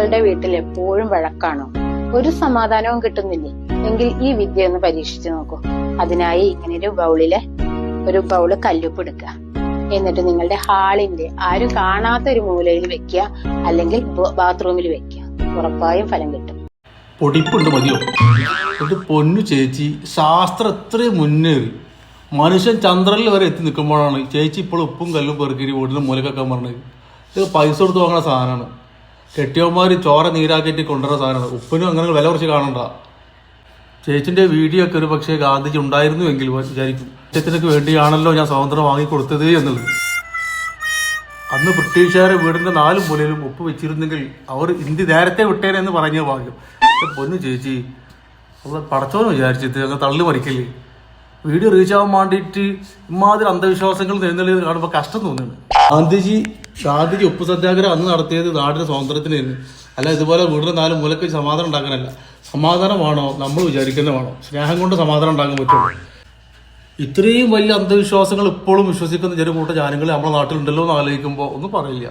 നിങ്ങളുടെ വീട്ടിൽ എപ്പോഴും വഴക്കാണോ ഒരു സമാധാനവും കിട്ടുന്നില്ലേ? എങ്കിൽ ഈ വിദ്യ ഒന്ന് പരീക്ഷിച്ചു നോക്കൂ. അതിനായി ഇങ്ങനെ ഒരു ബൗളിലെ ഒരു ബൗൾ കല്ലുപ്പ് എടുക്കുക എന്നിട്ട് നിങ്ങളുടെ ഹാളിന്റെ ആരും കാണാത്ത ഒരു മൂലയിൽ വെക്കുക. അല്ലെങ്കിൽ ബാത്റൂമിൽ വെക്കുക. ഉറപ്പായും ഫലം കിട്ടും. പൊടിപ്പുണ്ട് മതിയോ? ഇത് പൊന്നു ചേച്ചി ശാസ്ത്രം എത്രയും മുന്നേറി മനുഷ്യൻ ചന്ദ്രനിൽ വരെ എത്തി നിൽക്കുമ്പോഴാണ് ചേച്ചി ഇപ്പോൾ ഉപ്പും കല്ലും പെറുക്കിരി വീട്ടിൽ മൂലക്കൊക്കെ പറഞ്ഞത്. ഇത് പൈസ കൊടുത്ത് വാങ്ങുന്ന സാധനമാണ്. കെട്ടിയവന്മാർ ചോര നീരാക്കിയിട്ട് കൊണ്ടുവരുന്ന സാധനം ഉപ്പിനും അങ്ങനെ വില കുറച്ച് കാണണ്ട. ചേച്ചിന്റെ വീഡിയോ ഒക്കെ ഒരു പക്ഷേ ഗാന്ധിജി ഉണ്ടായിരുന്നുവെങ്കിൽ വിചാരിക്കും. ചേച്ചത്തിനൊക്കെ വേണ്ടിയാണല്ലോ ഞാൻ സ്വാതന്ത്ര്യം വാങ്ങിക്കൊടുത്തത് എന്നുള്ളത്. അന്ന് ബ്രിട്ടീഷുകാരെ വീടിന്റെ നാലും മൂലയിലും ഉപ്പ് വെച്ചിരുന്നെങ്കിൽ അവർ ഇന്ത്യ നേരത്തെ വിട്ടേനെ എന്ന് പറഞ്ഞ ഭാഗ്യം. പൊന്നു ചേച്ചി പടച്ചോന്ന് വിചാരിച്ചിട്ട് അങ്ങ് തള്ളി മറിക്കല്ലേ? വീഡിയോ റീച്ച് ആവാൻ വേണ്ടിയിട്ട് ഇമാതിരി അന്ധവിശ്വാസങ്ങൾ നേരിടുന്നത് കാണുമ്പോൾ കഷ്ടം തോന്നുന്നു ഗാന്ധിജി ഗാന്ധിജി ഉപ്പ് സത്യാഗ്രഹം അന്ന് നടത്തിയത് നാടിന്റെ സ്വാതന്ത്ര്യത്തിനായിരുന്നു. അല്ല ഇതുപോലെ വീടിന് നാല് മൂലക്ക് സമാധാനം ഉണ്ടാക്കാനല്ല. സമാധാനമാണോ നമ്മൾ വിചാരിക്കുന്നതാണോ സ്നേഹം കൊണ്ട് സമാധാനം ഉണ്ടാക്കാൻ പറ്റുള്ളൂ. ഇത്രയും വലിയ അന്ധവിശ്വാസങ്ങൾ ഇപ്പോഴും വിശ്വസിക്കുന്ന ചെറു കൂട്ട ജനങ്ങൾ നമ്മുടെ നാട്ടിലുണ്ടല്ലോ എന്ന് ആലോചിക്കുമ്പോൾ ഒന്നും പറയില്ല.